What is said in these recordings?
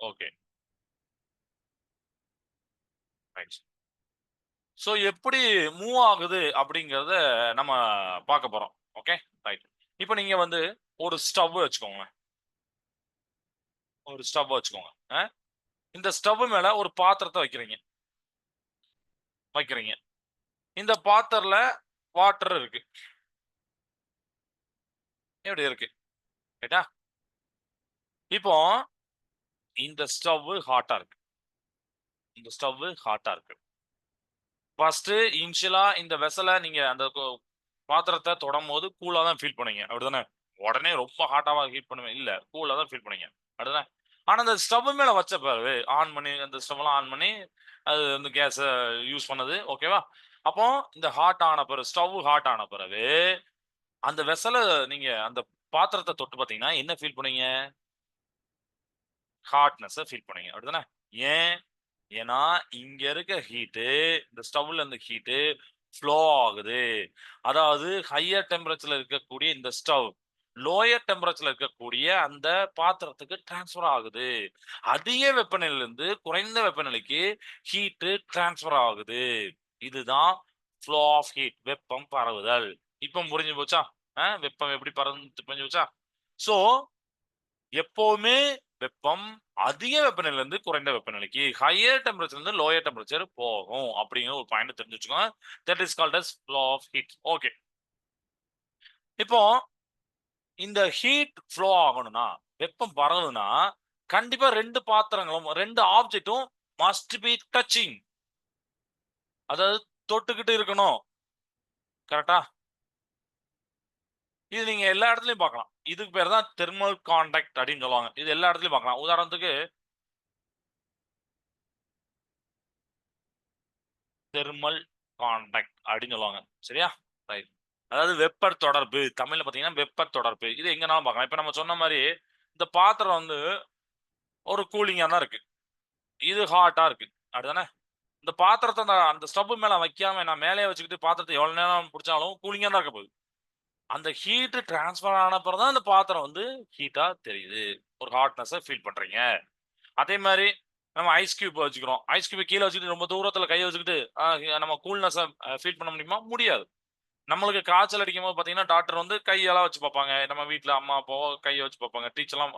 Okay right so எப்படி move ஆகுது அப்படிங்கிறத நம்ம பார்க்க போகிறோம் ஓகே ரைட் இப்போ நீங்கள் வந்து ஒரு ஸ்டவ் வச்சுக்கோங்க. ஒரு ஸ்டவ் வச்சுக்கோங்க. ஆ? இந்த ஸ்டவ் மேலே ஒரு பாத்திரத்தை வைக்கிறீங்க. வைக்கிறீங்க. இந்த பாத்திரல வாட்டர் இருக்கு. எப்படி இருக்கு? ரைட்டா இப்போ இந்த ஸ்டவ் ஹாட்டா இருக்கு. இந்த ஸ்டவ் ஹாட்டா இருக்கு. ஃபர்ஸ்ட் இனிஷியலா இந்த வெசலை நீங்க அந்த பாத்திரத்தை தொடும் போது கூலா தான் ஃபீல் பண்ணுவீங்க. அப்படிதானே உடனே ரொம்ப ஹாட்டாவா ஹீட் பண்ணுவேன் இல்ல கூலா தான் ஃபீல் பண்ணுவீங்க. அப்படிதானே ஆனா அந்த ஸ்டவ் மேல வச்ச பிறகு ஆன் பண்ணி அந்த ஸ்டவ்லாம் ஆன் பண்ணி அது வந்து கேஸை யூஸ் பண்ணது. ஓகேவா அப்போ இந்த ஹாட் ஆன பிறகு ஸ்டவ் ஹாட் ஆன பிறகு அந்த வெசலை நீங்க அந்த பாத்திரத்தை தொட்டு பார்த்தீங்கன்னா என்ன ஃபீல் பண்ணுவீங்க? ஹாட்னஸை ஃபீல் பண்ணுவீங்க அப்படிதானே ஏன்? ஏன்னா இங்க இருக்க ஹீட்டு இந்த ஸ்டவ்ல இருந்து ஹீட்டு ஃப்ளோ ஆகுது. அதாவது ஹையர் டெம்பரேச்சர்ல இருக்கக்கூடிய இந்த ஸ்டவ் லோயர் டெம்பரேச்சர்ல இருக்கக்கூடிய அந்த பாத்திரத்துக்கு டிரான்ஸ்ஃபர் ஆகுது. அதிக வெப்பநிலையிலிருந்து குறைந்த வெப்பநிலைக்கு ஹீட்டு டிரான்ஸ்ஃபர் ஆகுது. இதுதான் ஃப்ளோ ஆஃப் ஹீட் வெப்பம் பரவுதல். இப்போ புரிஞ்சு போச்சா? வெப்பம் எப்படி பறந்து புரிஞ்சு போச்சா? ஸோ எப்போவுமே வெப்பம் அதிக வெப்பநிலையில இருந்து குறைந்த வெப்பநிலைக்கு ஹையர் டெம்பரேச்சர் இருந்து லோயர் டெம்பரேச்சர் போகும் அப்படிங்கிற ஒரு பாயிண்ட் தெரிஞ்சு வச்சுக்கோங்க that is called as flow of heat okay இப்போ இந்த ஹீட் ஃப்ளோ ஆகணும்னா வெப்பம் பரவுதுன்னா கண்டிப்பா ரெண்டு பாத்திரங்களும் ரெண்டு ஆப்ஜெக்டும் மஸ்ட் பி டச்சிங் அதாவது தொட்டுக்கிட்டு இருக்கணும். கரெக்டா இது நீங்க எல்லா இடத்துலயும் பார்க்கலாம். இதுக்கு பேர் தான் தெர்மல் காண்டாக்ட் அப்படின்னு சொல்லுவாங்க. இது எல்லா இடத்துலயும் பார்க்கலாம். உதாரணத்துக்கு தெர்மல் காண்டாக்ட் அப்படின்னு சொல்லுவாங்க. சரியா? ரைட் அதாவது வெப்ப தொடர்பு. தமிழ்ல பாத்தீங்கன்னா வெப்ப தொடர்பு. இது எங்கனாலும் பார்க்கலாம். இப்ப நம்ம சொன்ன மாதிரி இந்த பாத்திரம் வந்து ஒரு கூலிங்கா தான் இருக்கு. இது ஹாட்டா இருக்கு. அப்படிதானே இந்த பாத்திரத்தை அந்த அந்த ஸ்டவ் மேல வைக்காம நான் மேலே வச்சுக்கிட்டு பாத்திரத்தை எவ்வளவு நேரம் பிடிச்சாலும் கூலிங்கா தான் இருக்க போகுது. அந்த ஹீட் டிரான்ஸ்ஃபர் ஆன தான் அந்த பாத்திரம் வந்து ஹீட்டா தெரியுது. ஒரு ஹாட்னஸை ஃபீல் பண்றீங்க. அதே மாதிரி நம்ம ஐஸ் கியூப் வச்சுக்கிறோம். ஐஸ் கியூப் கீழே வச்சுக்கிட்டு ரொம்ப தூரத்துல கையை வச்சுக்கிட்டு நம்ம கூல்னஸை ஃபீல் பண்ண முடியுமா? முடியாது. நம்மளுக்கு காய்ச்சல் அடிக்கும் போது பார்த்தீங்கன்னா டாக்டர் வந்து கையெல்லாம் வச்சு பார்ப்பாங்க. நம்ம வீட்டில் அம்மா அப்பாவோ கையை வச்சு பார்ப்பாங்க. டீச்சர்லாம்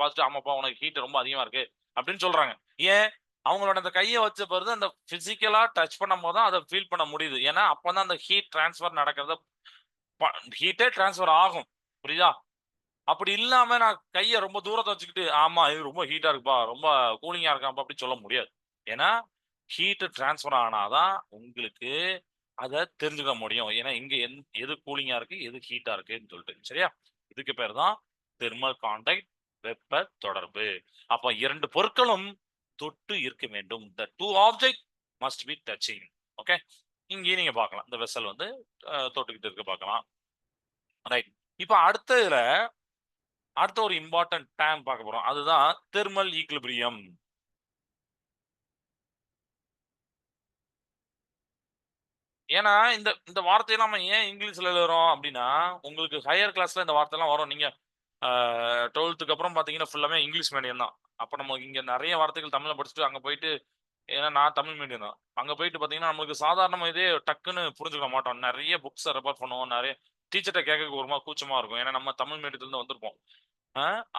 பார்த்துட்டு அம்மா அப்பா உனக்கு ஹீட் ரொம்ப அதிகமாக இருக்கு அப்படின்னு சொல்றாங்க. ஏன்? அவங்களோட அந்த கையை வச்ச பிறகு அந்த பிசிக்கலா டச் பண்ணும் போது தான் அதை ஃபீல் பண்ண முடியுது. ஏன்னா அப்பதான் அந்த ஹீட் டிரான்ஸ்ஃபர் நடக்கிறத ஹீட்டே டிரான்ஸ்ஃபர் ஆகும். புரியுதா? அப்படி இல்லாம நான் கையை ரொம்ப தூரத்தை வச்சுக்கிட்டு ஆமா இது ரொம்ப ஹீட்டா இருக்குப்பா ரொம்ப கூலிங்கா இருக்காப்பா அப்படி சொல்ல முடியாது. ஏன்னா ஹீட்டு டிரான்ஸ்ஃபர் ஆனாதான் உங்களுக்கு அதை தெரிஞ்சுக்க முடியும். ஏன்னா இங்க எந்- எது கூலிங்கா இருக்கு எது ஹீட்டா இருக்குன்னு சொல்லிட்டு சரியா? இதுக்கு பேர் தான் தெர்மல் கான்டாக்ட் வெப்ப தொடர்பு அப்ப இரண்டு பொருட்களும் தொட்டு இருக்க வேண்டும். The two object must be touching okay இங்கேயும் நீங்க பார்க்கலாம். இந்த வெசல் வந்து தொட்டுக்கிட்டு இருக்க பார்க்கலாம். ரைட் இப்போ அடுத்த இதுல அடுத்த ஒரு இம்பார்ட்டன்ட் டேம் பார்க்க போறோம். அதுதான் தெர்மல் ஈக்லிபிரியம் ஏன்னா இந்த இந்த வார்த்தையெல்லாம் நம்ம ஏன் இங்கிலீஷ்ல எழுதுறோம் அப்படின்னா உங்களுக்கு ஹையர் கிளாஸ்ல இந்த வார்த்தைலாம் வரும். நீங்க டுவெல்த்துக்கு அப்புறம் பாத்தீங்கன்னா ஃபுல்லாமே இங்கிலீஷ் மீடியம் தான். அப்ப நம்ம இங்க நிறைய வார்த்தைகள் தமிழ்ல படிச்சுட்டு அங்க போயிட்டு ஏன்னா நான் தமிழ் மீடியம் தான். அங்க போயிட்டு பாத்தீங்கன்னா நம்மளுக்கு சாதாரணமா இதே டக்குன்னு புரிஞ்சுக்க மாட்டோம். நிறைய புக்ஸை ரெஃபர் பண்ணுவோம். நிறைய டீச்சர்கிட்ட கேட்க ஒரு மாதிரி கூச்சமா இருக்கும். ஏன்னா நம்ம தமிழ் மீடியத்துல இருந்து வந்திருப்போம்.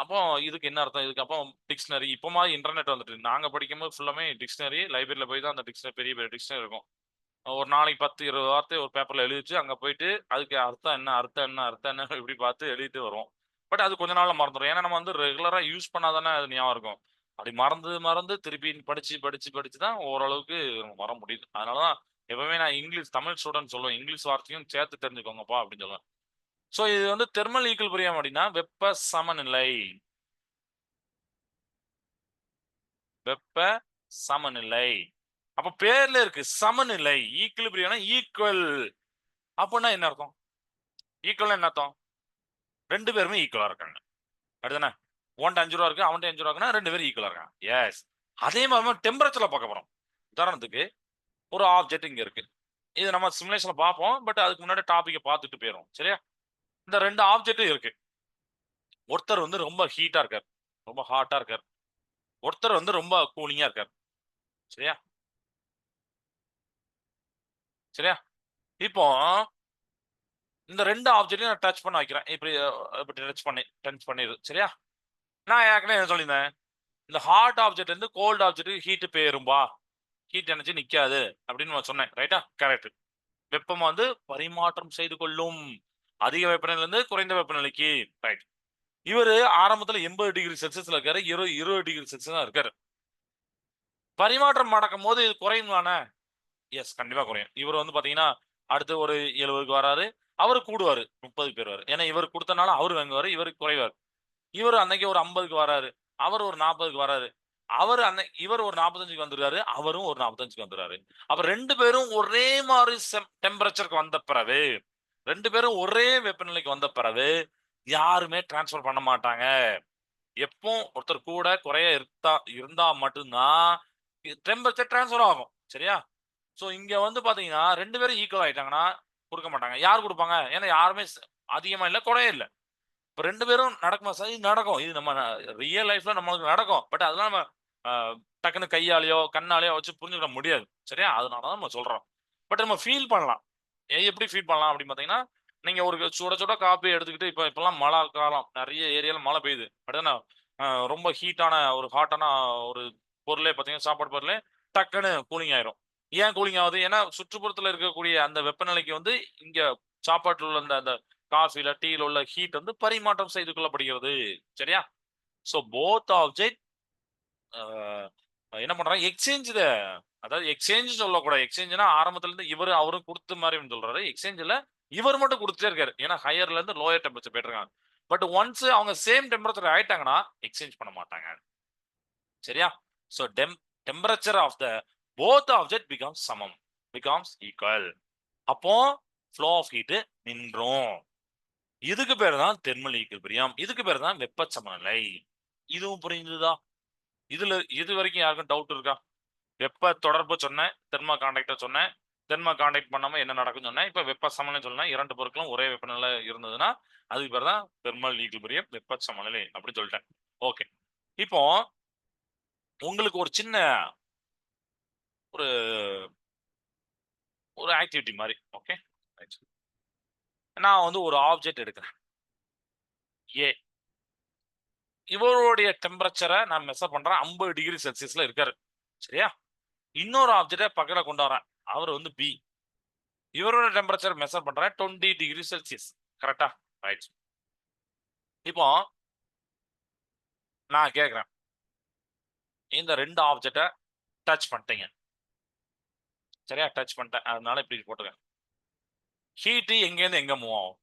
அப்போ இதுக்கு என்ன அர்த்தம்? இதுக்கு அப்போ டிக்ஷனரி இப்போ மாதிரி இன்டர்நெட் வந்துட்டு நாங்க படிக்கும்போது ஃபுல்லாமே டிக்ஷனரி லைப்ரரியில போய் தான் அந்த டிக்ஷனரி பெரிய பெரிய டிக்ஷனரி இருக்கும். ஒரு நாளைக்கு பத்து இருபது வார்த்தை ஒரு பேப்பர்ல எழுதிச்சு அங்கே அங்க போயிட்டு அதுக்கு அர்த்தம் என்ன அர்த்தம் என்ன அர்த்தம் என்ன இப்படி பார்த்து எழுதிட்டு வருவோம். பட் அது கொஞ்ச நாள்ல மறந்துடும் ஏன்னா நம்ம வந்து ரெகுலரா யூஸ் பண்ணாதானே அது ஞாபகம் இருக்கும். அப்படி மறந்து மறந்து திருப்பி படிச்சு படிச்சு படிச்சு தான் ஓரளவுக்கு வர முடியுது. அதனாலதான் எப்பவுமே நான் இங்கிலீஷ் தமிழ் ஸ்டூடெண்ட் சொல்லுவேன். இங்கிலீஷ் வார்த்தையும் சேர்த்து தெரிஞ்சுக்கோங்கப்பா அப்படின்னு சொல்லுவேன். ஸோ இது வந்து தெர்மல் ஈக்குவல் அப்படின்னா வெப்ப சமநிலை. வெப்ப சமநிலை. அப்ப பேர்ல இருக்கு சமநிலை. ஈக்குலிபிரியம்னா ஈக்குவல் அப்படின்னா என்ன அர்த்தம்? ஈக்குவல் என்ன அர்த்தம்? ரெண்டு பேருமே ஈக்குவலா இருக்காங்க. அப்படிதானே? உன்ட்ட அஞ்சு ரூபா இருக்கு அவன்ட்டு அஞ்சு ரூபா இருக்குன்னா ரெண்டு பேரும் ஈக்குவலாக இருக்காங்க. எஸ் அதே மாதிரி டெம்பரேச்சரில் பார்க்க போறோம். உதாரணத்துக்கு ஒரு ஆப்ஜெக்ட் இங்கே இருக்கு. இது நம்ம சிமுலேஷனில் பார்ப்போம் பட் அதுக்கு முன்னாடி டாப்பிக்கை பார்த்துட்டு போயிடும் சரியா? இந்த ரெண்டு ஆப்ஜெக்டும் இருக்கு. ஒருத்தர் வந்து ரொம்ப ஹீட்டாக இருக்கார். ரொம்ப ஹாட்டாக இருக்கார். ஒருத்தர் வந்து ரொம்ப கூலிங்காக இருக்கார். சரியா? சரியா? இப்போ இந்த ரெண்டு ஆப்ஜெக்டையும் நான் டச் பண்ண வைக்கிறேன். இப்படி இப்படி டச் பண்ணி டச் பண்ணிடு. சரியா? நான் ஏற்கனவே என்ன சொல்லியிருந்தேன்? இந்த ஹாட் ஆப்ஜெக்ட் வந்து கோல்ட் ஆப்ஜெக்ட் ஹீட்டு போயிரும்பா. ஹீட் எனர்ஜி நிற்காது அப்படின்னு நான் சொன்னேன். ரைட்டா கரெக்ட் வெப்பம் வந்து பரிமாற்றம் செய்து கொள்ளும். அதிக வெப்பநிலையிலேருந்து குறைந்த வெப்பநிலைக்கு. ரைட் இவர் ஆரம்பத்தில் எண்பது டிகிரி செல்சியஸில் இருக்காரு. இருபது இருபது டிகிரி செல்சியஸ் தான் இருக்காரு. பரிமாற்றம் நடக்கும் போது இது குறையும் தானே? எஸ் கண்டிப்பாக குறையும். இவர் வந்து பார்த்தீங்கன்னா அடுத்து ஒரு எழுபதுக்கு வராரு. அவர் கூடுவார். முப்பதுக்கு பேர் ஏன்னா இவர் கொடுத்தனால அவர் வாங்குவார் இவர் குறைவார். இவர் அன்னைக்கு ஒரு ஐம்பதுக்கு வராரு. அவர் ஒரு நாற்பதுக்கு வராரு. அவர் அன்னை இவர் ஒரு நாற்பத்தஞ்சுக்கு வந்துருக்காரு. அவரும் ஒரு நாற்பத்தஞ்சுக்கு வந்துருக்காரு. அப்ப ரெண்டு பேரும் ஒரே மாதிரி டெம்பரேச்சருக்கு வந்த பிறகு ரெண்டு பேரும் ஒரே வெப்பநிலைக்கு வந்த பிறகு யாருமே டிரான்ஸ்ஃபர் பண்ண மாட்டாங்க. எப்போ ஒருத்தர் கூட குறைய இருந்தா இருந்தா மட்டும்தான் டெம்பரேச்சர் டிரான்ஸ்ஃபர் ஆகும். சரியா? ஸோ இங்க வந்து பாத்தீங்கன்னா ரெண்டு பேரும் ஈக்குவல் ஆயிட்டாங்கன்னா கொடுக்க மாட்டாங்க. யார் கொடுப்பாங்க? ஏன்னா யாருமே அதிகமா இல்லை குறைய இல்லை. இப்ப ரெண்டு பேரும் நடக்குமா சார் இது நடக்கும். இது நம்ம ரியல் லைஃப்ல நம்மளுக்கு நடக்கும். பட் அதெல்லாம் நம்ம டக்குன்னு கையாலேயோ கண்ணாலேயோ வச்சு புரிஞ்சுக்க முடியாது. சரியா? அதனால தான் நம்ம சொல்றோம். பட் நம்ம ஃபீல் பண்ணலாம். எப்படி ஃபீல் பண்ணலாம் அப்படின்னு பாத்தீங்கன்னா நீங்க ஒரு சுட சுட காப்பி எடுத்துக்கிட்டு இப்ப இப்பெல்லாம் மழை காலம். நிறைய ஏரியால மழை பெய்யுது. பட் ரொம்ப ஹீட்டான ஒரு ஹாட்டான ஒரு பொருளே பார்த்தீங்கன்னா சாப்பாடு பொருளே டக்குன்னு கூலிங் ஆயிரும். ஏன் கூலிங் ஆகுது? ஏன்னா சுற்றுப்புறத்துல இருக்கக்கூடிய அந்த வெப்பநிலைக்கு வந்து இங்க சாப்பாட்டுல உள்ள அந்த அந்த காஃபில டீல உள்ள ஹீட் வந்து பரிமாற்றம் செய்து கொள்ளப்படுகிறது. சரியா? சோ போத் ஆப்ஜெக்ட் என்ன பண்றாங்க? எக்ஸ்சேஞ்ச் அதாவது எக்ஸ்சேஞ்ச் சொல்லக்கூடாது. எக்ஸ்சேஞ்ச்னா ஆரம்பத்துல இருந்து இவர் அவரும் கொடுத்த மாதிரி சொல்றாரு. எக்ஸ்சேஞ்சில் இவர் மட்டும் கொடுத்துட்டே இருக்காரு. ஏன்னா ஹையர்ல இருந்து லோயர் டெம்பரேச்சர் போயிட்டு பட் ஒன்ஸ் அவங்க சேம் டெம்பரேச்சர் ஆயிட்டாங்கன்னா எக்ஸ்சேஞ்ச் பண்ண மாட்டாங்க. சரியா? So டெம் temperature of the both object becomes சமம். பிகாம்ஸ் ஈக்குவல் அப்போ ஃப்ளோ ஆஃப் ஹீட்டு நின்றும். இதுக்கு பேர் தான் தெர்மல் ஈக்குவல்பிரியம் இதுக்கு பேர் தான் வெப்ப சமநிலை இதுவும் புரிஞ்சுதா? இதுல இது வரைக்கும் யாருக்கும் டவுட் இருக்கா? வெப்ப தொடர்பு சொன்னேன் தெர்மா கான்டாக்டர் சொன்னேன் தென்மா கான்டாக்ட் பண்ணாம என்ன நடக்கும்னு சொன்னேன். இப்ப வெப்ப சமநிலை சொன்னேன் இரண்டு பொருட்களும் ஒரே வெப்பநிலை இருந்ததுன்னா அதுக்கு பேர் தான் தெர்மல் ஈக்குவல்பிரியம் வெப்ப சமநிலை அப்படின்னு சொல்லிட்டேன். ஓகே இப்போ உங்களுக்கு ஒரு சின்ன ஒரு ஒரு ஆக்டிவிட்டி மாதிரி ஓகே நான் வந்து ஒரு ஆப்ஜெக்ட் எடுக்கிறேன். ஏ இவருடைய டெம்பரேச்சரை நான் மெசர் பண்றேன். ஐம்பது டிகிரி செல்சியஸ்ல இருக்காரு. சரியா? இன்னொரு ஆப்ஜெக்டை பக்கத்தில் கொண்டு வரேன். அவர் வந்து பி இவரோட டெம்பரேச்சர் மெசர் பண்றேன். டுவெண்ட்டி டிகிரி செல்சியஸ் கரெக்டா ரைட் இப்போ நான் கேட்குறேன். இந்த ரெண்டு ஆப்ஜெக்டை டச் பண்ணிட்டீங்க. சரியா? டச் பண்ணிட்டேன். அதனால இப்படி போட்டுருக்கேன் ஹீட்டு எங்கேருந்து எங்கே மூவ் ஆகும்?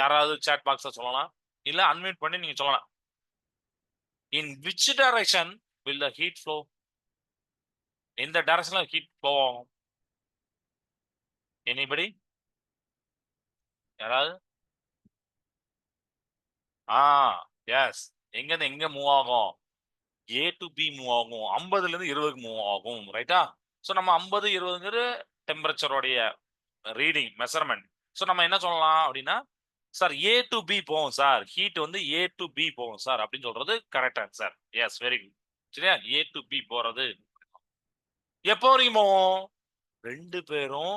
யாராவது சேட் பாக்ஸில் சொல்லலாம். இல்லை அன்மியூட் பண்ணி நீங்கள் சொல்லலாம். In which direction will the heat flow எந்த டைரக்ஷனில் ஹீட் ஃப்ளோ ஆகும்? எனிபடி யாராவது? ஆ எஸ் எங்கேருந்து எங்கே மூவ் ஆகும்? ஏ டு பி மூவ் ஆகும். ஐம்பதுலேருந்து இருபதுக்கு மூவ் ஆகும். ரைட்டா ஸோ நம்ம ஐம்பது இருபதுங்கிற டெம்பரேச்சருடைய ரீடிங் மெஷர்மெண்ட் ஸோ நம்ம என்ன சொல்லலாம் அப்படின்னா சார் ஏ டு பி போவோம் சார் ஹீட் வந்து ஏ டு பி போவோம் சார் அப்படின்னு சொல்றது correct answer yes very good சரியா? ஏ டு பி போறது. எப்போ வரைக்கும் ரெண்டு பேரும்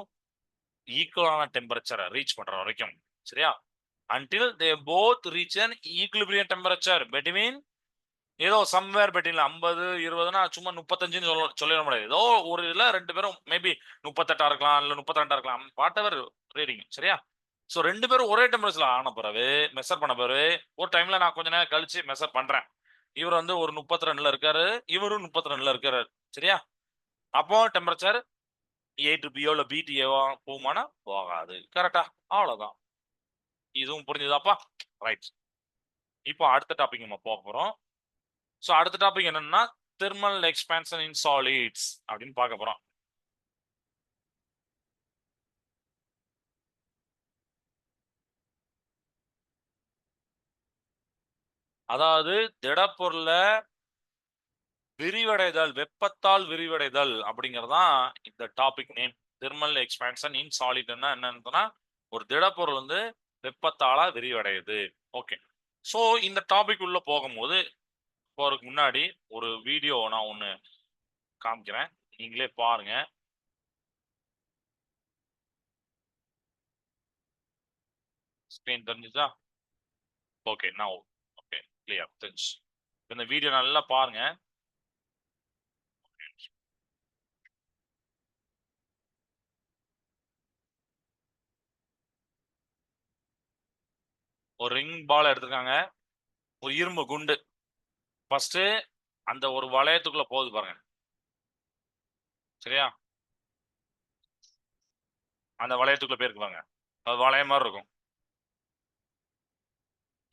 ஈக்குவலான டெம்பரேச்சரை ரீச் பண்ற வரைக்கும். சரியா? Until they both reach an equilibrium temperature between ஏதோ சம்வேர் பெட்டிங்ல ஐம்பது இருபதுனா சும்மா முப்பத்தஞ்சுன்னு சொல்ல சொல்லிட முடியாது. ஏதோ ஒரு இதுல ரெண்டு பேரும் மேபி முப்பத்தெட்டா இருக்கலாம் இல்ல முப்பத்தி ரெண்டா இருக்கலாம். வாட் எவர் ரீடிங் சரியா? ஸோ ரெண்டு பேரும் ஒரே டெம்பரேச்சர்ல ஆன பிறகு மெஷர் பண்ண பிறகு ஒரு டைம்ல நான் கொஞ்ச நேரம் கழிச்சு மெஷர் பண்றேன். இவர் வந்து ஒரு முப்பத்தி ரெண்டுல இருக்காரு இவரும் முப்பத்தி ரெண்டுல இருக்காரு சரியா? அப்போ டெம்பரேச்சர் ஏ டு பியோ இல்ல பிடிஏவோ போகுமானா போகாது. கரெக்டா அவ்வளவுதான். இதுவும் புரிஞ்சுதாப்பா? ரைட் இப்போ அடுத்த டாபிக் நம்ம போக போறோம். ஸோ அடுத்த டாபிக் என்னன்னா தெர்மல் எக்ஸ்பான்ஷன் இன் சாலிட்ஸ் அப்படின்னு பார்க்க போறோம். அதாவது திடப்பொருள்ல விரிவடைதல் வெப்பத்தால் விரிவடைதல் அப்படிங்கறதான் இந்த topic name thermal expansion in சாலிட்னா என்னன்னா ஒரு திடப்பொருள் வந்து வெப்பத்தால விரிவடையுது. ஓகே ஸோ இந்த டாபிக் உள்ள போகும்போது போறதுக்கு முன்னாடி ஒரு வீடியோ நான் ஒண்ணு காமிக்கிறேன். நீங்களே பாருங்க. ஸ்க்ரீன் தெரிஞ்சுதா? ஓகே நான் ஓகே கிளியர் தெரிஞ்சு இந்த வீடியோ நல்லா பாருங்க. ஒரு ரிங் பால் எடுத்திருக்காங்க. ஒரு இரும்பு குண்டு. ஃபர்ஸ்ட் அந்த ஒரு வளையத்துக்குள்ள போகுது பாருங்க. சரியா? அந்த வளையத்துக்குள்ள போயிருக்கு பாருங்க. அது வளையம் மாதிரி இருக்கும்.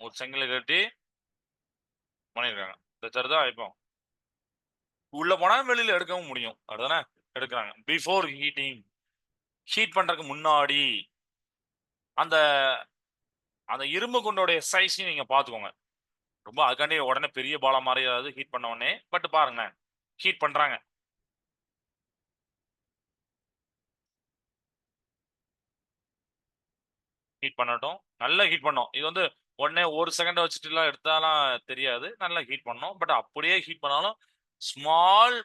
ஒரு செங்கலை கட்டி பண்ணியிருக்காங்க இந்த தருதா இப்போ உள்ள போனா வெளியில எடுக்கவும் முடியும். அதுதானே எடுக்கிறாங்க. பிஃபோர் ஹீட்டிங் ஹீட் பண்றதுக்கு முன்னாடி அந்த அந்த இரும்பு குண்டோடைய சைஸையும் நீங்க பாத்துக்கோங்க ரொம்ப அதுக்காண்டி உடனே பெரிய பாலா மாதிரி ஏதாவது ஹீட் பண்ண உடனே பட் பாருங்க ஹீட் பண்றாங்க. ஹீட் பண்ணட்டும். நல்லா ஹீட் பண்ணோம். இது வந்து உடனே ஒரு செகண்ட் வச்சுட்டுலாம் எடுத்தாலாம் தெரியாது. நல்லா ஹீட் பண்ணோம். பட் அப்படியே ஹீட் பண்ணாலும் ஸ்மால்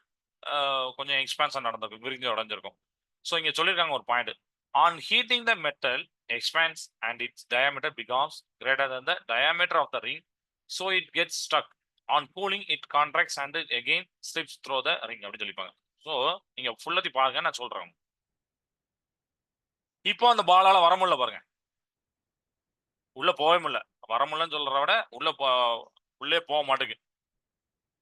கொஞ்சம் எக்ஸ்பான்ஷன் நடந்திருக்கும். விரிஞ்சு உடஞ்சிருக்கும். ஸோ இங்கே சொல்லியிருக்காங்க ஒரு point on heating the metal expands and it's diameter becomes greater than the diameter of the ring so it gets stuck. On cooling it contracts and it again slips through the ring அப்படி சொல்லிப்பாங்க. So நீங்க ஃபுல்லத்தி பாருங்க நான் சொல்றேன் இப்போ அந்த பாலால வர முடியல பாருங்க. உள்ள போகவே முடியல. வர முடியலன்னு சொல்றத விட உள்ள உள்ளே போக மாட்டேங்குது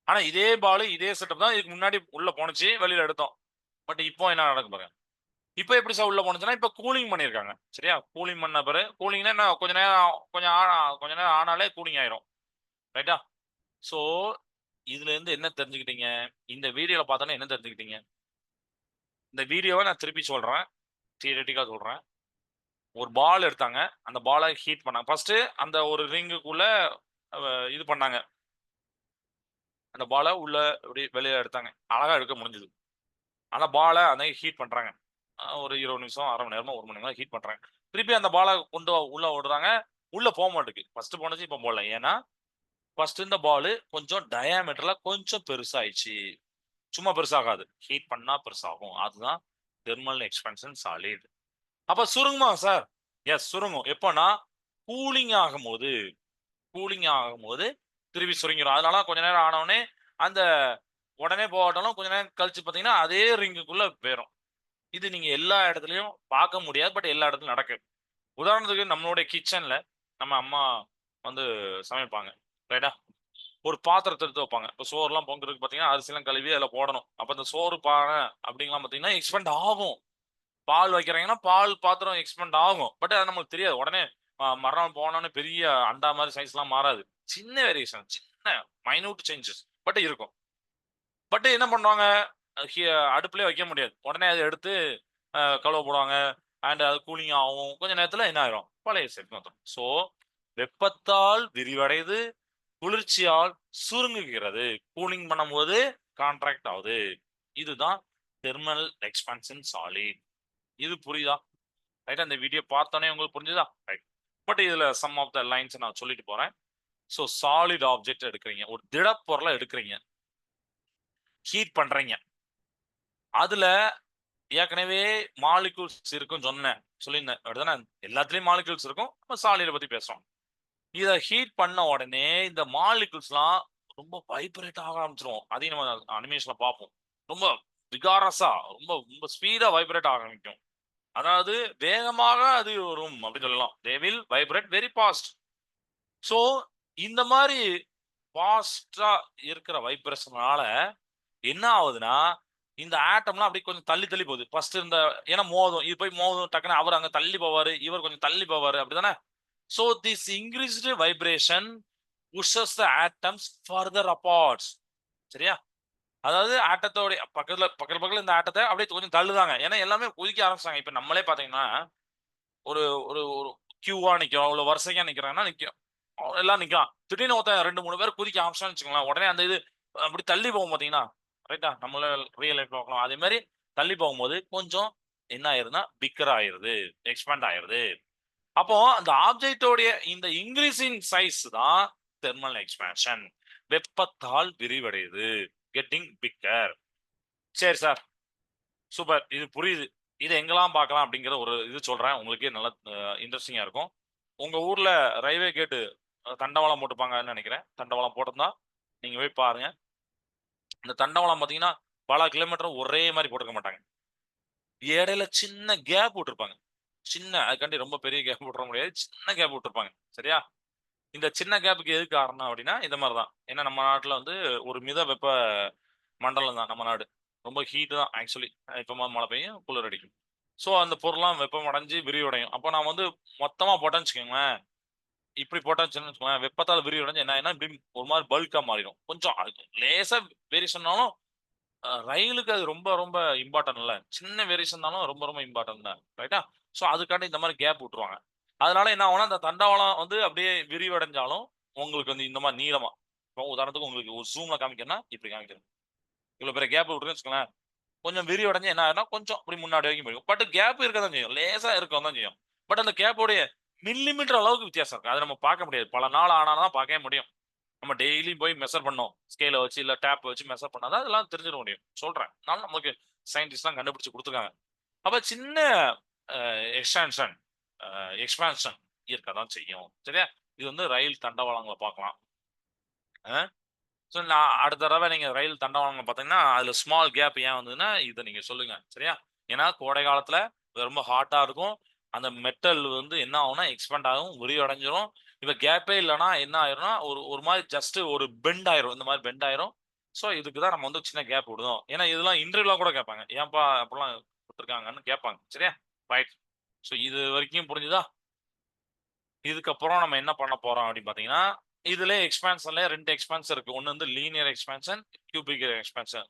ஆனா இதே பால் இதே செட்டப் தான். இதுக்கு முன்னாடி உள்ள போனுச்சு வெளியில எடுத்தோம். பட் இப்போ என்ன நடக்கும் பாருங்க. இப்போ எப்படி சார் உள்ள போனுச்சுன்னா இப்போ கூலிங் பண்ணியிருக்காங்க. சரியா? கூலிங் பண்ண பிறகு கூலிங்னா என்ன கொஞ்ச நேரம் கொஞ்சம் கொஞ்ச நேரம் ஆனாலே கூலிங் ஆயிரும். ரைட்டா ஸோ இதுல இருந்து என்ன தெரிஞ்சுக்கிட்டீங்க? இந்த வீடியோல பார்த்தோன்னா என்ன தெரிஞ்சுக்கிட்டீங்க? இந்த வீடியோவை நான் திருப்பி சொல்றேன். தியரட்டிக்காக சொல்றேன். ஒரு பால் எடுத்தாங்க. அந்த பாலை ஹீட் பண்ணாங்க. ஃபர்ஸ்ட் அந்த ஒரு ரிங்குக்குள்ள இது பண்ணாங்க. அந்த பாலை உள்ள இப்படி வெளியே எடுத்தாங்க. அழகா எடுக்க முடிஞ்சது. அந்த பாலை அந்த ஹீட் பண்றாங்க. ஒரு இருபது நிமிஷம் அரை மணி நேரமா ஒரு மணி நேரம் ஹீட் பண்றாங்க. திருப்பி அந்த பாலை கொண்டு உள்ள ஓடுறாங்க. உள்ள போக மாட்டேங்குது ஃபர்ஸ்ட் போனச்சு இப்போ போடல. ஏன்னா ஃபர்ஸ்ட் இந்த பால் கொஞ்சம் டயாமீட்டர்ல கொஞ்சம் பெருசாயிடுச்சு. சும்மா பெருசாகாது. ஹீட் பண்ணா பெருசாகும். அதுதான் தெர்மல் எக்ஸ்பென்ஷன் சாலிட் அப்ப சுருங்குமா சார் எஸ் சுருங்கும். எப்போனா கூலிங் ஆகும்போது கூலிங் ஆகும்போது திருப்பி சுருங்கிடும் அதனால கொஞ்ச நேரம் ஆனவுடனே அந்த உடனே போகட்டாலும் கொஞ்ச நேரம் கழிச்சு பார்த்தீங்கன்னா அதே ரிங்குக்குள்ள போயிடும் இது நீங்க எல்லா இடத்துலையும் பார்க்க முடியாது. பட் எல்லா இடத்துலையும் நடக்குது. உதாரணத்துக்கு நம்மளுடைய கிச்சன்ல நம்ம அம்மா வந்து சமைப்பாங்க. ரைட்டா ஒரு பாத்திரத்தை எடுத்து வைப்பாங்க. இப்போ சோறுலாம் பொங்குறதுக்கு பார்த்தீங்கன்னா அரிசிலாம் கழுவி அதில் போடணும். அப்போ இந்த சோறு பானை அப்படிங்கலாம் பார்த்தீங்கன்னா எக்ஸ்பெண்ட் ஆகும். பால் வைக்கிறாங்கன்னா பால் பாத்திரம் எக்ஸ்பெண்ட் ஆகும். பட் அது நமக்கு தெரியாது. உடனே மறுநாள் போனோன்னு பெரிய அண்டா மாதிரி சைஸ்லாம் மாறாது. சின்ன வேரியேஷன் சின்ன மைனூட் சேஞ்சஸ் பட் இருக்கும். பட் என்ன பண்ணுவாங்க? அடுப்புலேயே வைக்க முடியாது. உடனே அதை எடுத்து அஹ், கழுவ போடுவாங்க. அண்ட் அது கூலிங் ஆகும். கொஞ்ச நேரத்தில் என்ன ஆயிரும்? பழைய செட் வந்துடும் ஸோ வெப்பத்தால் விரிவடையுது குளிர்ச்சியால் சுருங்குகிறது. கூலிங் பண்ணும்போது கான்ட்ராக்ட் ஆகுது. இதுதான் தெர்மல் எக்ஸ்பான்ஷன் சாலிட் இது புரியுதா? ரைட் அந்த வீடியோ பார்த்தோன்னே உங்களுக்கு புரிஞ்சுதா? ரைட் பட் இதுல சம் ஆஃப் த லைன்ஸ் நான் சொல்லிட்டு போறேன். ஸோ சாலிட் ஆப்ஜெக்ட் எடுக்கிறீங்க. ஒரு திடப்பொருளை எடுக்கிறீங்க. ஹீட் பண்றீங்க. அதுல ஏற்கனவே மாலிகூல்ஸ் இருக்குன்னு சொன்னேன். சொல்லியிருந்தேன். அப்படிதானே எல்லாத்துலயும் மாலிகூல்ஸ் இருக்கும். நம்ம சாலிடை பத்தி பேசுறோம். இதை ஹீட் பண்ண உடனே இந்த மாலிகுல்ஸ்லாம் ரொம்ப வைப்ரேட் ஆக ஆரம்பிச்சிரும். அதையும் நம்ம அனிமேஷன்ல பார்ப்போம். ரொம்ப விகாரஸா ரொம்ப ரொம்ப ஸ்பீடா வைப்ரேட் ஆக ஆரம்பிக்கும். அதாவது வேகமாக அது வரும் அப்படின்னு சொல்லலாம். They will vibrate very fast so இந்த மாதிரி ஃபாஸ்டா இருக்கிற வைப்ரேஷனால என்ன ஆகுதுன்னா இந்த ஆட்டம்லாம் அப்படியே கொஞ்சம் தள்ளி தள்ளி போகுது. ஃபர்ஸ்ட் இந்த ஏன்னா மோதும் இது போய் மோதும் டக்குன்னு அவர் அங்கே தள்ளி போவார் இவர் கொஞ்சம் தள்ளி அப்படி அப்படிதானே so this increased vibration pushes the atoms further apart. சரியா? அதாவது ஆட்டத்தோட பக்கத்துல பக்கத்துல பக்கத்துல இந்த ஆட்டத்தை அப்படியே கொஞ்சம் தள்ளுதாங்க. ஏன்னா எல்லாமே குதிக்க ஆரம்பிச்சாங்க இப்ப நம்மளே பாத்தீங்கன்னா ஒரு ஒரு ஒரு கியூவா நிக்கிறோம். இவ்வளவு வரிசையா நிக்கிறாங்கன்னா நிக்கும். எல்லாம் நிக்கலாம். திடீர்னு ஒருத்தன் ரெண்டு மூணு பேர் குதிக்க ஆரம்பிச்சான்னு வச்சுக்கோங்களேன். உடனே அந்த இது அப்படி தள்ளி போகும் பாத்தீங்கன்னா ரைட்டா நம்மள ரியல் லைஃப் பார்க்கலாம். அதே மாதிரி தள்ளி போகும்போது கொஞ்சம் என்ன ஆயிருந்தா பிக்கர் ஆயிருது எக்ஸ்பேண்ட் ஆயிருது. அப்போ அந்த ஆப்ஜெக்டோடைய இந்த இன்க்ரீஸிங் சைஸ் தான் தெர்மல் எக்ஸ்பேன்ஷன் வெப்பத்தால் விரிவடையுது. கெட்டிங் பிக்கர் சரி சார் சூப்பர் இது புரியுது. இது எங்கெல்லாம் பார்க்கலாம் அப்படிங்கிற ஒரு இது சொல்றேன். உங்களுக்கே நல்லா இன்ட்ரெஸ்டிங்காக இருக்கும். உங்கள் ஊரில் ரயில்வே கேட்டு தண்டவாளம் போட்டுப்பாங்கன்னு நினைக்கிறேன். தண்டவாளம் போட்டிருந்தா நீங்கள் போய் பாருங்க. இந்த தண்டவாளம் பார்த்தீங்கன்னா பல கிலோமீட்டர் ஒரே மாதிரி போட்டுக்க மாட்டாங்க. இடையில சின்ன கேப் விட்டுருப்பாங்க. சின்ன அதுக்காண்டி ரொம்ப பெரிய கேப் விட்டுற முடியாது. சின்ன கேப் விட்டுருப்பாங்க. சரியா? இந்த சின்ன கேப்புக்கு எது காரணம் அப்படின்னா இந்த மாதிரி தான் ஏன்னா நம்ம நாட்டில் வந்து ஒரு மித வெப்ப மண்டலம் தான் நம்ம நாடு. ரொம்ப ஹீட் தான் ஆக்சுவலி இப்போ மழை பெய்யும் குளிர் அடிக்கும். ஸோ அந்த பொருள்லாம் வெப்பம் அடைஞ்சு விரிவடையும். அப்போ நான் வந்து மொத்தமாக போட்டேன்னு வச்சுக்கோங்களேன். இப்படி போட்டாச்சுன்னு வச்சுக்கோங்களேன் வெப்பத்தால் விரிவடைஞ்சு என்ன ஆயினா இப்படி ஒரு மாதிரி பல்காக மாறிடும். கொஞ்சம் லேசாக வேரியேஷன்னாலும் ரயிலுக்கு அது ரொம்ப ரொம்ப இம்பார்ட்டன்ட் இல்லை. சின்ன வேரியேஷன்னாலும் ரொம்ப ரொம்ப இம்பார்ட்டன்ட் தான். ரைட்டா ஸோ அதுக்காண்டி இந்த மாதிரி கேப் விட்டுருவாங்க. அதனால என்ன ஆகும்னா அந்த தண்டவாளம் வந்து அப்படியே விரிவடைஞ்சாலும் உங்களுக்கு வந்து இந்த மாதிரி நீளமா இப்போ உதாரணத்துக்கு உங்களுக்கு ஒரு ஜூம்ல காமிக்கணும்னா இப்படி காமிக்கிறேன். இவ்வளவு பெரிய கேப் விட்டுருன்னு வச்சுக்கோங்களேன். கொஞ்சம் விரிவடைஞ்சு என்ன ஆகுதுன்னா கொஞ்சம் அப்படி முன்னாடி வரைக்கும் போயிடும். பட் கேப் இருக்க தான் செய்யும். லேசா இருக்க தான் செய்யும். பட் அந்த கேப்போடைய மில்லிமீட்டர் அளவுக்கு வித்தியாசம் இருக்கு. அதை நம்ம பார்க்க முடியாது. பல நாள் ஆனாலும் தான் பார்க்கவே முடியும். நம்ம டெய்லி போய் மெஷர் பண்ணோம். ஸ்கேலை வச்சு இல்லை டேப் வச்சு மெஷர் பண்ணாதான் அதெல்லாம் தெரிஞ்சிட முடியும். சொல்றேன். அதனால நம்மளுக்கு சயின்டிஸ்ட்லாம் கண்டுபிடிச்சு கொடுத்துருக்காங்க. அப்ப சின்ன எக்ஸ்டான்ஷன் எக்ஸ்பான்ஷன் இருக்க தான் செய்யும். சரியா? இது வந்து ரயில் தண்டவாளங்களை பார்க்கலாம். ஸோ நான் அடுத்த தடவை நீங்கள் ரயில் தண்டவாளங்களை பார்த்தீங்கன்னா அதில் ஸ்மால் கேப் ஏன் வந்ததுன்னா இதை நீங்கள் சொல்லுங்கள் சரியா? ஏன்னா கோடை காலத்தில் ரொம்ப ஹாட்டாக இருக்கும். அந்த மெட்டல் வந்து என்ன ஆகும்னா எக்ஸ்பெண்ட் ஆகும் விரிவடைஞ்சிரும். இப்போ கேப்பே இல்லைன்னா என்ன ஆயிரும்னா ஒரு ஒரு மாதிரி ஜஸ்ட் ஒரு பெண்ட் ஆயிரும். இந்த மாதிரி பெண்ட் ஆயிரும். ஸோ இதுக்கு தான் நம்ம வந்து சின்ன கேப் விடுதோம். ஏன்னா இதெல்லாம் இன்டர்வியூலாம் கூட கேட்பாங்க. ஏன்பா அப்படிலாம் கொடுத்துருக்காங்கன்னு கேட்பாங்க. சரியா? ரைட் ஸோ இது வரைக்கும் புரிஞ்சுதா? இதுக்கப்புறம் நம்ம என்ன பண்ண போறோம் அப்படின்னு பார்த்தீங்கன்னா இதுல எக்ஸ்பான்ஷன்ல ரெண்டு எக்ஸ்பான்ஷன் இருக்கு. ஒன்று வந்து linear expansion cubic expansion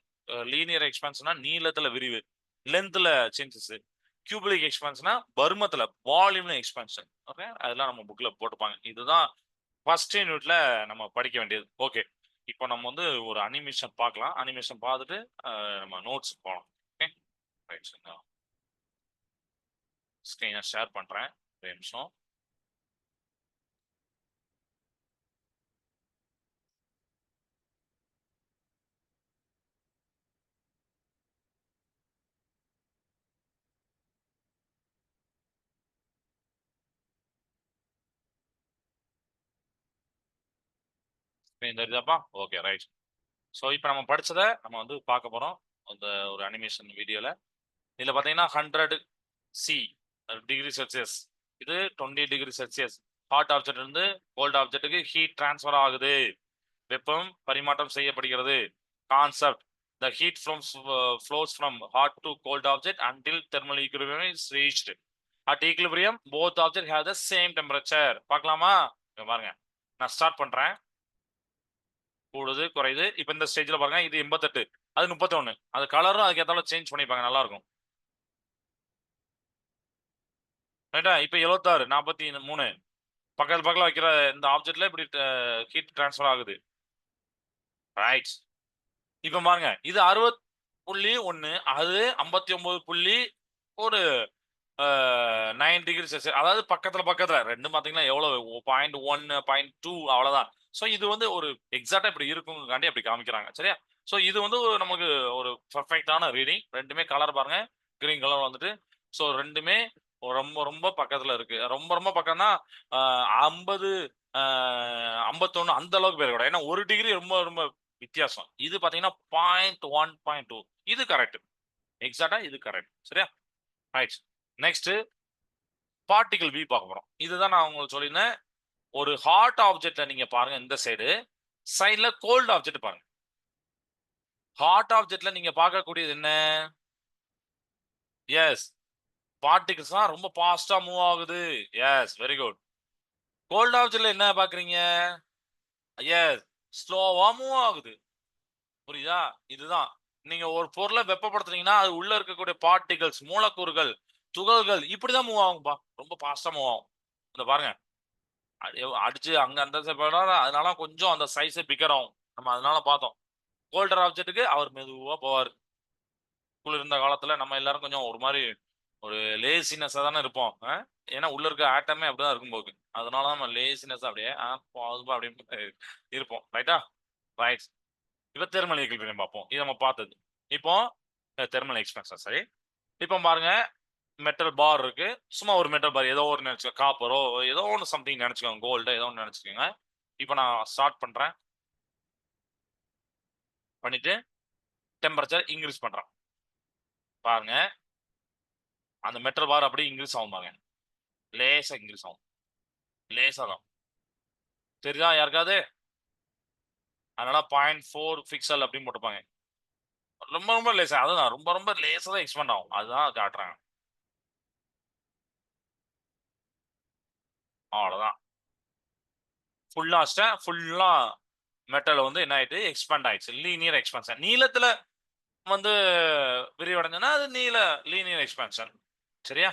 linear எக்ஸ்பான்ஷனா நீளத்துல விரிவு லென்த்ல சேஞ்சஸ் கியூபிக் எக்ஸ்பான்ஷனா பருமத்துல வால்யூம்ல எக்ஸ்பான்ஷன் ஓகே அதெல்லாம் நம்ம புக்ல போட்டுப்பாங்க. இதுதான் ஃபர்ஸ்ட் யூனிட்ல நம்ம படிக்க வேண்டியது. ஓகே இப்போ நம்ம வந்து ஒரு அனிமேஷன் பார்க்கலாம். அனிமேஷன் பார்த்துட்டு நம்ம நோட்ஸ் போகலாம் ஓகே ரைட் ஸ்க்ரீனை ஷேர் பண்றேன். ஒரு நிமிஷம். தெரியுதாப்பா? ஓகே ரைட் ஸோ இப்போ நம்ம படிச்சதை நம்ம வந்து பார்க்க போகிறோம் அந்த ஒரு அனிமேஷன் வீடியோவில் இதில் பார்த்தீங்கன்னா ஹண்ட்ரட் சி டிகிரி செல்சியஸ் இது twenty degree Celsius hot object இருந்து கோல்ட் ஆப்ஜெக்ட்டுக்கு ஹீட் டிரான்ஸ்ஃபர் ஆகுது. வெப்பம் பரிமாற்றம் செய்யப்படுகிறது. Concept the heat from flows from hot to cold object until thermal equilibrium is reached at equilibrium both object have the same temperature பார்க்கலாமா? பாருங்க. நான் start பண்றேன். கூடுது குறையுது. இப்போ இந்த ஸ்டேஜில் பாருங்க இது எண்பத்தெட்டு அது முப்பத்தொன்னு. அது கலரும் அதுக்கேற்றாலும் சேஞ்ச் பண்ணிப்பாங்க. நல்லா இருக்கும். ரைட்டா இப்போ எழுபத்தாறு நாற்பத்தி மூணு. பக்கத்து பக்கத்தில் வைக்கிற இந்த ஆப்ஜெக்ட்ல இப்படி ஹீட் டிரான்ஸ்ஃபர் ஆகுது. ரைட் இப்போ பாருங்க இது அறுபத் புள்ளி ஒன்று அது ஐம்பத்தி ஒம்பது புள்ளி ஒரு நைன் டிகிரி செல்சியஸ் அதாவது பக்கத்தில் பக்கத்தில் ரெண்டும் பார்த்தீங்கன்னா எவ்வளோ பாயிண்ட் ஒன்னு பாயிண்ட் டூ அவ்வளோதான் ஸோ இது வந்து ஒரு எக்ஸாக்டாக இப்படி இருக்குங்காண்டி அப்படி காமிக்கிறாங்க. சரியா? ஸோ இது வந்து நமக்கு ஒரு பர்ஃபெக்டான ரீடிங் ரெண்டுமே கலர் பாருங்க. கிரீன் கலர் வந்துட்டு. ஸோ ரெண்டுமே ரொம்ப ரொம்ப பக்கத்துல இருக்கு. ரொம்ப ரொம்ப பக்கம்னா ஐம்பது ஐம்பத்தொன்னு அந்த அளவுக்கு பேர் கூட. ஏன்னா ஒரு டிகிரி ரொம்ப ரொம்ப வித்தியாசம். இது பாத்தீங்கன்னா பாயிண்ட் ஒன் பாயிண்ட் டூ இது கரெக்ட் எக்ஸாக்டா இது கரெக்ட் சரியா? ரைட் நெக்ஸ்ட் பார்ட்டிகல் வி பார்க்க போறோம். இதுதான் நான் உங்களுக்கு சொல்லியிருந்தேன். ஒரு ஹாட் ஆப்ஜெக்ட்ல நீங்க பாருங்க இந்த சைடு சைட்ல கோல்டு ஆப்ஜெக்ட் பாருங்க. ஹாட் ஆப்ஜெக்ட்ல நீங்க பார்க்கக்கூடியது என்ன? எஸ் பார்ட்டிகிள்ஸ் தான் ரொம்ப ஃபாஸ்டா மூவ் ஆகுது. எஸ் வெரி குட் கோல்ட் ஆப்ஜெக்ட்ல என்ன பாக்குறீங்க? எஸ் ஸ்லோவா மூவ் ஆகுது. புரியுதா? இதுதான். நீங்க ஒரு பொருளை வெப்பப்படுத்துறீங்கன்னா அது உள்ள இருக்கக்கூடிய பார்ட்டிகல்ஸ் மூலக்கூறுகள் துகள்கள் இப்படிதான் மூவ் ஆகும்பா. ரொம்ப ஃபாஸ்டா மூவ் ஆகும். இந்த பாருங்க. அடிச்சு அங்க அந்த அதனால கொஞ்சம் அந்த சைஸே பிக்கர் ஆகும். நம்ம அதனால பார்த்தோம். கோல்டர் ஆப்ஜெக்ட்டுக்கு அவர் மெதுவா போவார். குளிர்ந்த காலத்துல நம்ம எல்லாரும் கொஞ்சம் ஒரு மாதிரி ஒரு லேசினஸ்ஸாக தானே இருப்போம். ஏன்னா உள்ள இருக்க ஆட்டமே அப்படிதான் இருக்கும் போக்கு. அதனால நம்ம லேசினஸ் அப்படியே அப்படின்னு இருப்போம். ரைட்டா ரைட் இப்போ தெர்மல் ஈக்குலிபிரியம் பார்ப்போம். இது நம்ம பார்த்தது. இப்போ தெர்மல் எக்ஸ்பென்சர் சரி? இப்போ பாருங்க மெட்டல் பார் இருக்கு. சும்மா ஒரு மெட்டல் பார் ஏதோ ஒரு நினச்சிக்கோ காப்பரோ ஏதோ ஒன்று சம்திங் நினைச்சுக்கோங்க கோல்டு ஏதோ ஒன்று நினைச்சுக்கோங்க. இப்போ நான் ஸ்டார்ட் பண்ணுறேன் பண்ணிட்டு டெம்பரேச்சர் இன்க்ரீஸ் பண்ணுறேன் பாருங்க. அந்த மெட்டல் பார் அப்படியே இன்க்ரீஸ் ஆகும் பாருங்க. லேசா இன்க்ரீஸ் ஆகும் லேசா தான். தெரியுதா யாருக்காவது? அதனால பாயிண்ட் ஃபோர் ஃபிக்சல் அப்படின்னு போட்டுப்பாங்க ரொம்ப ரொம்ப லேசா அதுதான். ரொம்ப ரொம்ப லேசா தான் எக்ஸ்பெண்ட் ஆகும். அதுதான் காட்டுறாங்க. அவ்வளோதான் ஃபுல்லா அடிச்சிட்டேன் ஃபுல்லா மெட்டல் வந்து என்ன ஆயிட்டு? எக்ஸ்பேண்ட் ஆயிடுச்சு. லீனியர் எக்ஸ்பென்ஷன் நீளத்துல வந்து விரிவடைஞ்சுன்னா அது நீல லீனியர் எக்ஸ்பென்ஷன் சரியா?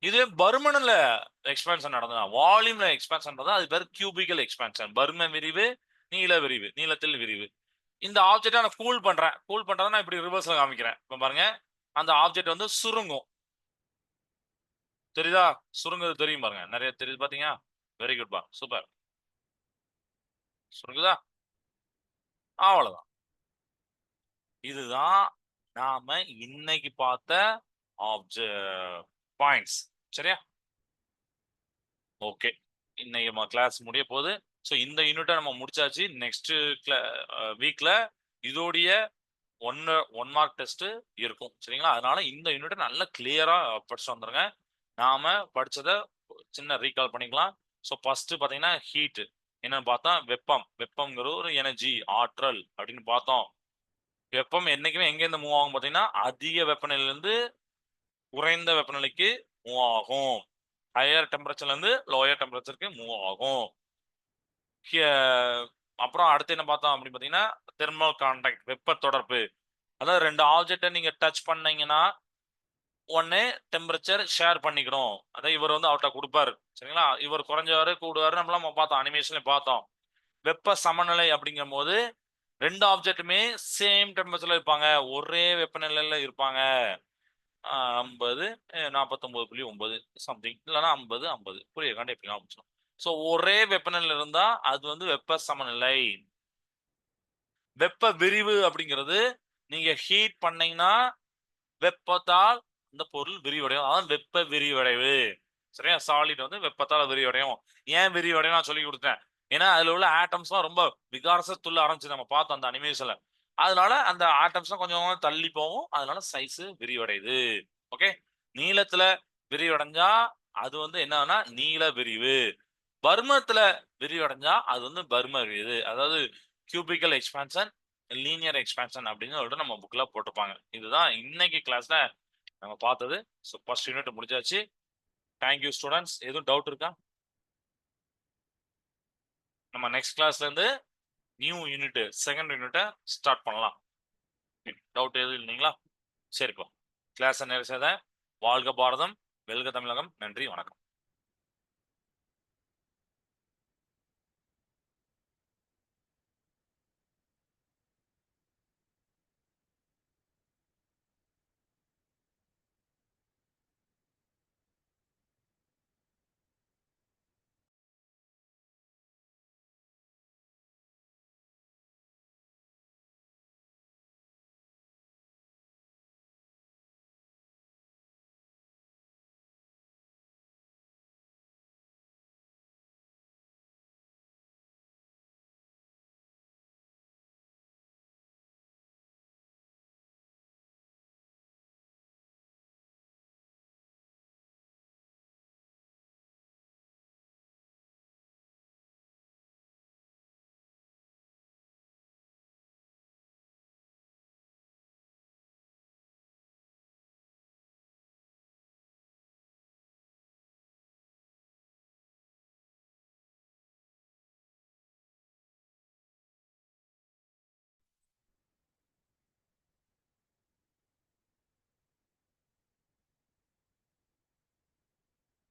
இது பர்மனில் எக்ஸ்பென்ஷன் நடந்ததா? வால்யூம்ல எக்ஸ்பென்ஷன் அது பேர் கியூபிக்கல் எக்ஸ்பேன்ஷன் பர்ம விரிவு நீல விரிவு நீளத்தில் விரிவு. இந்த ஆப்ஜெக்டை நான் கூல் பண்றேன். கூல் பண்றதை நான் இப்படி ரிவர்ஸ்ல காமிக்கிறேன். இப்போ பாருங்க. அந்த ஆப்ஜெக்ட் வந்து சுருங்கும். தெரியுதா? சுருங்குது தெரியும் பாருங்க. நிறைய தெரியுது பாத்தீங்க வெரி குட் பா. சூப்பர் சுருங்குதா? அவ்வளவுதான். இதுதான் நாம இன்னைக்கு பார்த்த ஆப்ஜெக்ட் பாயிண்ட்ஸ் சரியா? ஓகே இன்னைக்கு நம்ம கிளாஸ் முடிய போகுது. ஸோ இந்த யூனிட்டை நம்ம முடிச்சாச்சு. நெக்ஸ்ட் வீக்ல இதோடைய ஒன்னு ஒன் மார்க் டெஸ்ட் இருக்கும். சரிங்களா? அதனால இந்த யூனிட்டை நல்லா கிளியரா படிச்சு வந்துருங்க. நாம படிச்சதை சின்ன ரீகால் பண்ணிக்கலாம். ஸோ ஃபர்ஸ்ட் பார்த்தீங்கன்னா ஹீட் என்னன்னு பார்த்தா வெப்பம். வெப்பம்ங்கிறது ஒரு எனர்ஜி ஆற்றல் அப்படின்னு பார்த்தோம். வெப்பம் என்னைக்குமே எங்கேருந்து மூவ் ஆகும் பார்த்தீங்கன்னா அதிக வெப்பநிலையிலேருந்து குறைந்த வெப்பநிலைக்கு மூவ் ஆகும். ஹையர் டெம்பரேச்சர்ல இருந்து லோயர் டெம்பரேச்சருக்கு மூவ் ஆகும். அப்புறம் அடுத்து என்ன பார்த்தோம் அப்படின்னு பார்த்தீங்கன்னா தெர்மல் கான்டாக்ட் வெப்ப தொடர்பு. அதாவது ரெண்டு ஆப்ஜெக்டை நீங்க டச் பண்ணீங்கன்னா ஒன்று டெம்பரேச்சர் ஷேர் பண்ணிக்கணும் அதான் இவர் வந்து அவர்கிட்ட கொடுப்பாரு. சரிங்களா? இவர் குறைஞ்சவாரு கூடுவாரு நம்மளாம் பார்த்தோம் அனிமேஷன்ல பார்த்தோம். வெப்ப சமநிலை அப்படிங்கும் போது ரெண்டு ஆப்ஜெக்ட்டுமே சேம் டெம்பரேச்சர்ல இருப்பாங்க. ஒரே வெப்பநிலையில இருப்பாங்க. ஐம்பது நாற்பத்தொம்பது புள்ளி ஒன்பது சம்திங் இல்லைன்னா ஐம்பது ஐம்பது. புரிய காண்டி எப்படி ஆரம்பிச்சோம் ஸோ ஒரே வெப்பநிலை இருந்தா அது வந்து வெப்ப சமநிலை. வெப்ப விரிவு அப்படிங்கிறது நீங்க ஹீட் பண்ணீங்கன்னா வெப்பத்தால் இந்த பொருள் விரிவடையும். அதான் வெப்ப விரிவடைவு. சரியா? சாலிட் வந்து வெப்பத்தால் விரிவடையும். ஏன் விரிவடையும் நான் சொல்லி கொடுத்தேன் ஏன்னா அதுல உள்ள ஆட்டம்ஸ்லாம் ரொம்ப விகாரசத்துள்ள ஆரம்பிச்சு நம்ம பார்த்தோம் அந்த அனிமேஷன்ல அதனால அந்த ஆட்டம்ஸ்லாம் கொஞ்சம் தள்ளி போகும். அதனால சைஸ் விரிவடையுது. ஓகே நீளத்துல விரிவடைஞ்சா அது வந்து என்னன்னா நீள விரிவு. பர்மத்துல விரிவடைஞ்சா அது வந்து பர்ம விரிவு. அதாவது கியூபிக்கல் எக்ஸ்பான்ஷன் லீனியர் எக்ஸ்பான்ஷன் அப்படின்னு சொல்லிட்டு நம்ம புக்ல போட்டிருப்பாங்க. இதுதான் இன்னைக்கு கிளாஸ்ல நம்ம பார்த்தது. ஸோ ஃபர்ஸ்ட் யூனிட் முடிஞ்சாச்சு தேங்க்யூ ஸ்டூடெண்ட்ஸ் எதுவும் டவுட் இருக்கா? நம்ம நெக்ஸ்ட் கிளாஸ்ல இருந்து நியூ யூனிட் செகண்ட் யூனிட்டை ஸ்டார்ட் பண்ணலாம். டவுட் எதுவும் இல்லைங்களா? சரிப்பா கிளாஸை நிறைய வாழ்க பாரதம் வெல்க தமிழகம். நன்றி வணக்கம்.